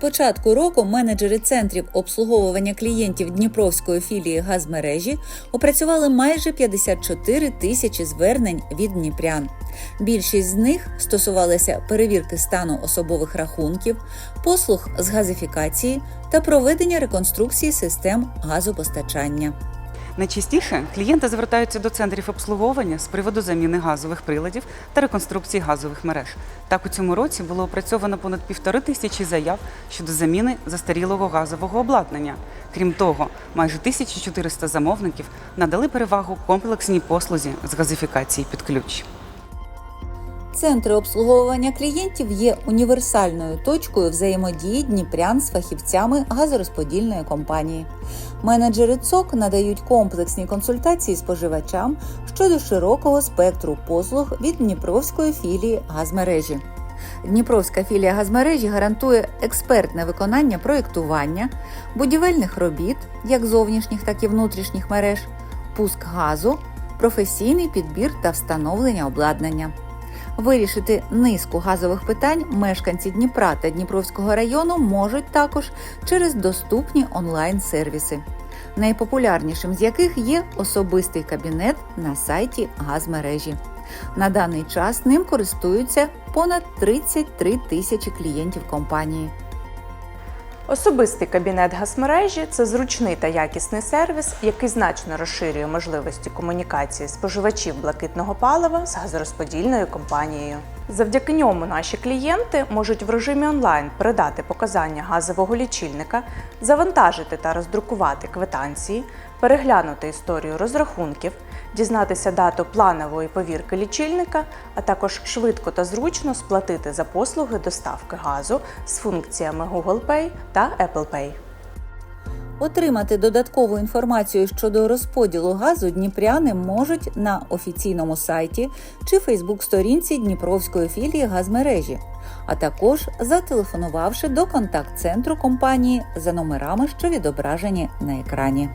початку року менеджери центрів обслуговування клієнтів Дніпровської філії газмережі опрацювали майже 54 тисячі звернень від дніпрян. Більшість з них стосувалися перевірки стану особових рахунків, послуг з газифікації та проведення реконструкції систем газопостачання. Найчастіше клієнти звертаються до центрів обслуговування з приводу заміни газових приладів та реконструкції газових мереж. Так у цьому році було опрацьовано понад півтори тисячі заяв щодо заміни застарілого газового обладнання. Крім того, майже 1400 замовників надали перевагу комплексній послузі з газифікації під ключ. Центри обслуговування клієнтів є універсальною точкою взаємодії дніпрян з фахівцями газорозподільної компанії. Менеджери ЦОК надають комплексні консультації споживачам щодо широкого спектру послуг від Дніпровської філії газмережі. Дніпровська філія газмережі гарантує експертне виконання проєктування, будівельних робіт, як зовнішніх, так і внутрішніх мереж, пуск газу, професійний підбір та встановлення обладнання. Вирішити низку газових питань мешканці Дніпра та Дніпровського району можуть також через доступні онлайн-сервіси, найпопулярнішим з яких є особистий кабінет на сайті газмережі. На даний час ним користуються понад 33 тисячі клієнтів компанії. Особистий кабінет газмережі це зручний та якісний сервіс, який значно розширює можливості комунікації споживачів блакитного палива з газорозподільною компанією. Завдяки ньому наші клієнти можуть в режимі онлайн передати показання газового лічильника, завантажити та роздрукувати квитанції, переглянути історію розрахунків, дізнатися дату планової повірки лічильника, а також швидко та зручно сплатити за послуги доставки газу з функціями Google Pay та Apple Pay. Отримати додаткову інформацію щодо розподілу газу дніпряни можуть на офіційному сайті чи Фейсбук-сторінці Дніпровської філії газмережі, а також зателефонувавши до контакт-центру компанії за номерами, що відображені на екрані.